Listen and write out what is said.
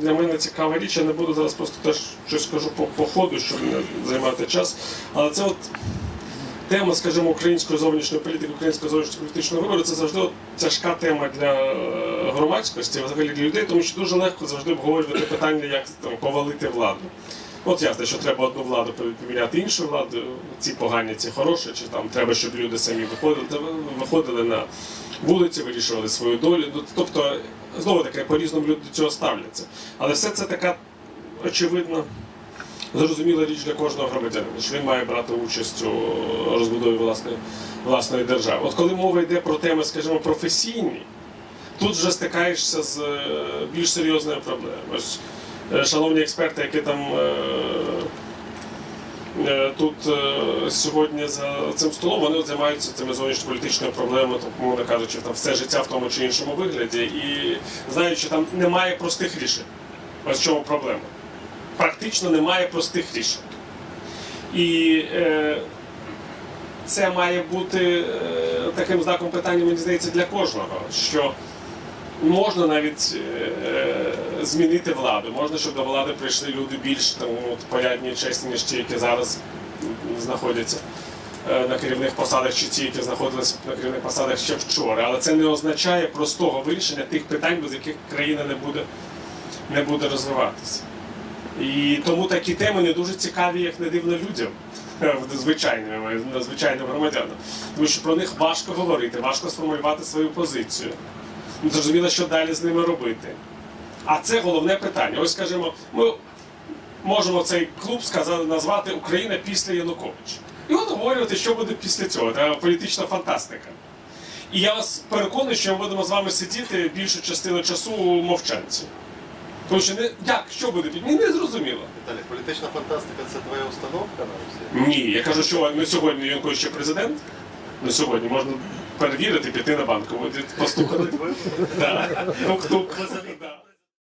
для мене цікава річ. Я не буду зараз просто теж щось скажу по, по ходу, щоб не займати час. Але це от тема, скажімо, української зовнішньої політики, українського зовнішньополітичного вибору це завжди от тяжка тема для е, громадськості, взагалі для людей, тому що дуже легко завжди обговорювати питання, як там повалити владу. От ясно, що треба одну владу поміняти іншу владу, ці погані, ці хороші, чи там треба, щоб люди самі виходили, виходили на вулиці, вирішували свою долю. Ну, Тобто, знову таки, по-різному люди до цього ставляться. Але все це така очевидна, зрозуміла річ для кожного громадянина, що він має брати участь у розбудові власної, власної держави. От коли мова йде про теми, скажімо, професійні, тут вже стикаєшся з е, більш серйозною проблемою. Е, шановні експерти, які там е, тут е, сьогодні за цим столом, вони займаються цими зовнішньополітичними проблемами, тобто, мовно кажучи, там все життя в тому чи іншому вигляді, і знають, що там немає простих рішень. Ось в чому проблема. Практично немає простих рішень. І е, це має бути е, таким знаком питання, мені здається, для кожного, що можна навіть е, змінити владу, можна, щоб до влади прийшли люди більш там, от, порядні чесні, ніж ті, які зараз знаходяться е, на керівних посадах, чи ті, які знаходилися на керівних посадах ще вчора. Але це не означає простого вирішення тих питань, без яких країна не буде, не буде розвиватися. І тому такі теми не дуже цікаві, як не дивно людям, е, звичайним, увазі, звичайним громадянам. Тому що про них важко говорити, важко сформулювати свою позицію. Не зрозуміло, що далі з ними робити. А це головне питання. Ось скажімо, ми можемо цей клуб сказати, назвати Україна після Януковича. І от обговорювати, що буде після цього. Це політична фантастика. І я вас переконую, що ми будемо з вами сидіти більшу частину часу у мовчанці. Тому що не як, що буде під мені не зрозуміло. Віталій, політична фантастика це твоя установка на всі? Ні, я кажу, що не сьогодні Янукович ще президент. Не сьогодні можна перевірити, піти на банку, постукати. Тук-тук. Да.